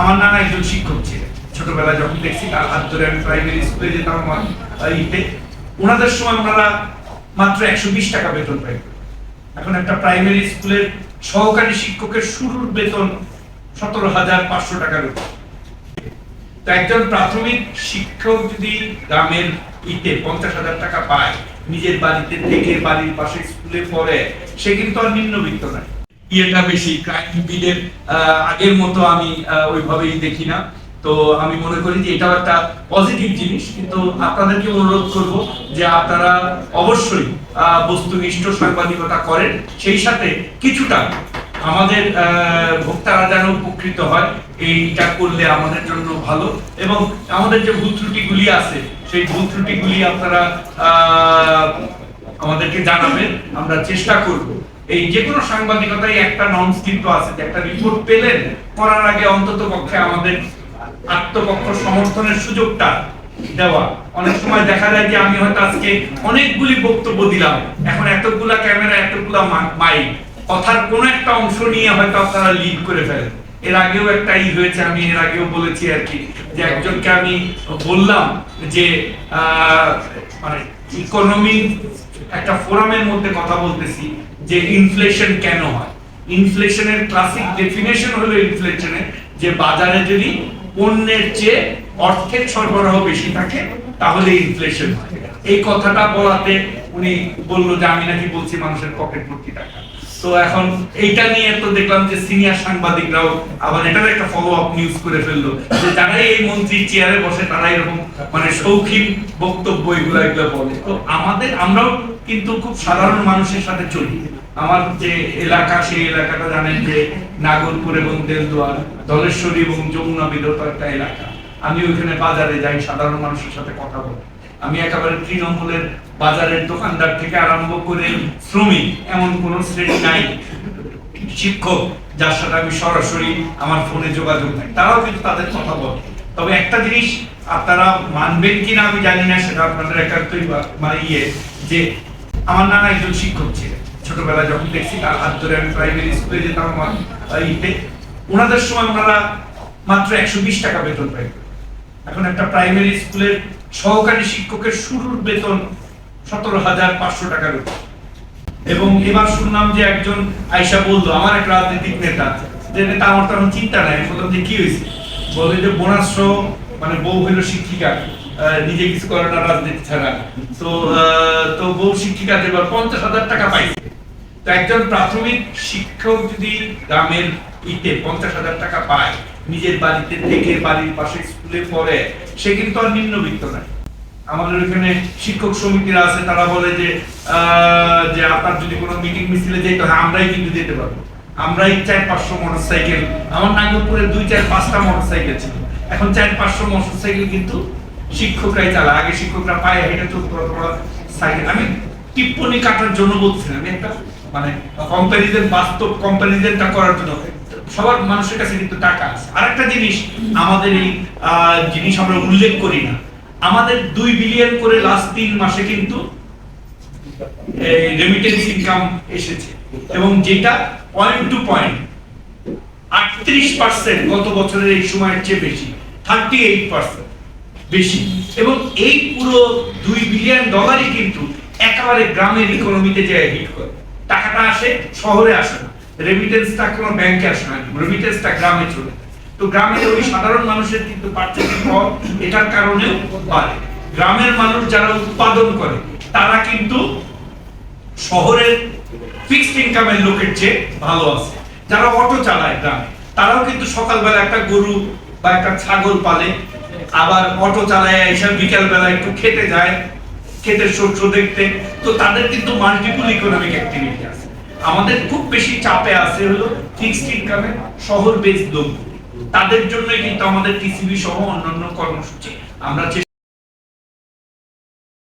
আমার নানা একজন শিক্ষক ছিলেন। ছোটবেলায় যখন দেখছি তার হাত ধরে আমি প্রাইমারি স্কুলে যেতাম, আমার ইতে ওনাদের সময় ওনারা মাত্র একশো বিশ টাকা বেতন পাই এখন একটা প্রাইমারি স্কুলের সহকারী শিক্ষকের শুরুর বেতন সতেরো হাজার পাঁচশো টাকার তো একজন প্রাথমিক শিক্ষক যদি গ্রামের ইতে পঞ্চাশ হাজার টাকা পায়, নিজের বাড়িতে থেকে বাড়ির পাশে স্কুলে পড়ে, সে কিন্তু আর নিম্নবিত্ত নয়। ইয়েটা বেশি। ক্রাইম বিলের আগের মতো আমি ওইভাবেই দেখি না। তো আমি মনে করি যে এটাও একটা পজিটিভ জিনিস। কিন্তু আপনাদেরকে অনুরোধ করব যে আপনারা অবশ্যই বস্তুনিষ্ঠ সাংবাদিকতা করেন। সেই সাথে কিছুটা আমাদের ভোক্তারা যেন উপকৃত হয়, এইটা করলে আমাদের জন্য ভালো। এবং আমাদের যে ভুল ত্রুটিগুলি আছে, সেই ভুল ত্রুটিগুলি আপনারা আমাদেরকে জানাবেন। আমরা চেষ্টা করব। এই যে কোনো সাংবাদিকতায় একটা নর্মস কিন্তু আছে যে একটা রিপোর্ট পেলেন, করার আগে অন্তত পক্ষে আমাদের আত্মপক্ষ সমর্থনের সুযোগটা দেওয়া। অনেক সময় দেখা যায় যে আমি হয়তো আজকে অনেকগুলি বক্তব্য দিলাম, এখন এতগুলা ক্যামেরা, এতগুলা মাইক কথার কোনো একটা অংশ নিয়ে হয়তো আপনারা লিড করে ফেলেন। এর আগেও একটা ই হয়েছে, আমি এর আগেও বলেছি আর কি, যে একজনকে আমি বললাম যে মানে ইকোনমি একটা ফোরামের মধ্যে কথা বলতেছি। যে ইনফ্লেশন কেন হয়? ইনফ্লেশনের ক্লাসিক ডেফিনেশন হলো ইনফ্লেশনের যে বাজারে যদি পণ্যের চেয়ে অর্থের সরবরাহ বেশি থাকে, তাহলে ইনফ্লেশন হয়। এই কথাটা বলাতে উনি বলল যে, আমি নাকি বলছি মানুষের পকেট ভর্তি টাকা। তো এখন এইটা নিয়ে তো দেখলাম যে সিনিয়র সাংবাদিকরাও আবার এটার একটা ফলো আপ নিউজ করে ফেলল, যে যারাই এই মন্ত্রী চেয়ারে বসে তারা এরকম মানে শৌখিন বক্তব্য এগুলো এগুলো বলে। তো আমাদের, আমরাও কিন্তু খুব সাধারণ মানুষের সাথে চলি। আমার যে এলাকা, সেই এলাকাটা জানেন যে নাগরপুর এবং দেলদুয়ার ধলেশ্বরী এবং যমুনা বিধত একটা এলাকা। আমি ওইখানে বাজারে যাই, সাধারণ মানুষের সাথে কথা বলি। আমি একেবারে তৃণমূলের বাজারের দোকানদার থেকে আরম্ভ করে শ্রমিক, এমন কোন শ্রেণি নাই। শিক্ষক, যার সাথে আমি সরাসরি আমার ফোনে যোগাযোগ নাই। তারাও কিন্তু তাদের কথা বলে। তবে একটা জিনিস আপনারা মানবেন কিনা আমি জানি না, সেটা আপনাদের একান্তই মানে ইয়ে যে আমার নানা একজন শিক্ষক ছিলেন। ছোটবেলায় যখন দেখছি, তার হাত ধরে আমি প্রাইমারি স্কুলে যেতাম, আমার ইতে ওনাদের সময় ওনারা মাত্র একশো বিশ টাকা বেতন পাই এখন একটা প্রাইমারি স্কুলের সহকারী শিক্ষকের শুরুর বেতন সতেরো হাজার পাঁচশো টাকার এবং এবার শুনলাম যে একজন আয়সা বলল, আমার এক রাজনৈতিক নেতা যে নেতা আমার তখন চিন্তা নাই বললাম যে কি হয়েছে? বলে যে বোনাস মানে বউ হইল শিক্ষিকা। নিজে কিছু করে না, রাজনীতি ছাড়া। তো তো বউ শিক্ষিকা এবার পঞ্চাশ হাজার টাকা পাইছে। তো একজন প্রাথমিক শিক্ষক যদি গ্রামের ইতে পঞ্চাশ হাজার টাকা পায়, নিজের বাড়িতে থেকে বাড়ির পাশে স্কুলে পড়ে, সে কিন্তু আর নিম্নবিত্ত নয়। আমাদের এখানে শিক্ষক সমিতিরা আছে, তারা বলে যে যে আপনার যদি কোনো মিটিং মিছিলে যেতে হয়, আমরাই কিন্তু যেতে পারব। আমরাই চার পাঁচশো মোটর সাইকেল আমার নাগরপুরে দুই চার পাঁচটা মোটর সাইকেল ছিল। এখন চার পাঁচশো মোটর সাইকেল কিন্তু শিক্ষকরাই চালায়, আগে শিক্ষকরা পায়ে হেঁটে চলতো অথবা সাইকেল আমি টিপ্পনি কাটার জন্য বলছি আমি একটা মানে কম্পারিজন বাস্তব কম্পারিজনটা করার জন্য। সবার মানুষের কাছে কিন্তু টাকা আছে। আরেকটা জিনিস, আমাদের এই জিনিস আমরা উল্লেখ করি না। আমাদের দুই বিলিয়ন করে লাস্ট তিন মাসে কিন্তু রেমিটেন্স ইনকাম এসেছে। এবং যেটা পয়েন্ট টু পয়েন্ট আটত্রিশ পার্সেন্ট গত বছরের এই সময়ের চেয়ে বেশি থার্টি এইট পার্সেন্ট বেশি। এবং এই পুরো দুই বিলিয়ন ডলারই কিন্তু একেবারে গ্রামের ইকোনমিতে যে হিট করে। টাকাটা আসে, শহরে আসে না। রেমিটেন্সটা কোনো ব্যাংকে আসে না। রেমিটেন্সটা গ্রামে চলে তো গ্রামের ওই সাধারণ মানুষের কিন্তু পার্চেসিং পাওয়ার এটার কারণেও বাড়ে। গ্রামের মানুষ যারা উৎপাদন করে, তারা কিন্তু শহরের ফিক্সড ইনকামের লোকের চেয়ে ভালো আছে। যারা অটো চালায় গ্রামে, তারাও কিন্তু সকালবেলা একটা গরু বা একটা ছাগল পালে আবার অটো চালায় এসে বিকেল বেলা একটু খেতে যায় ক্ষেতের শস্য দেখতে। তো তাদের কিন্তু মাল্টিপল ইকোনমিক অ্যাক্টিভিটি আছে। আমাদের খুব বেশি চাপে আছে হলো ফিক্সড ইনকামে শহর বেস লোক তাদের জন্যই কিন্তু আমাদের টিসিবি সহ অন্যান্য কর্মসূচি। আমরা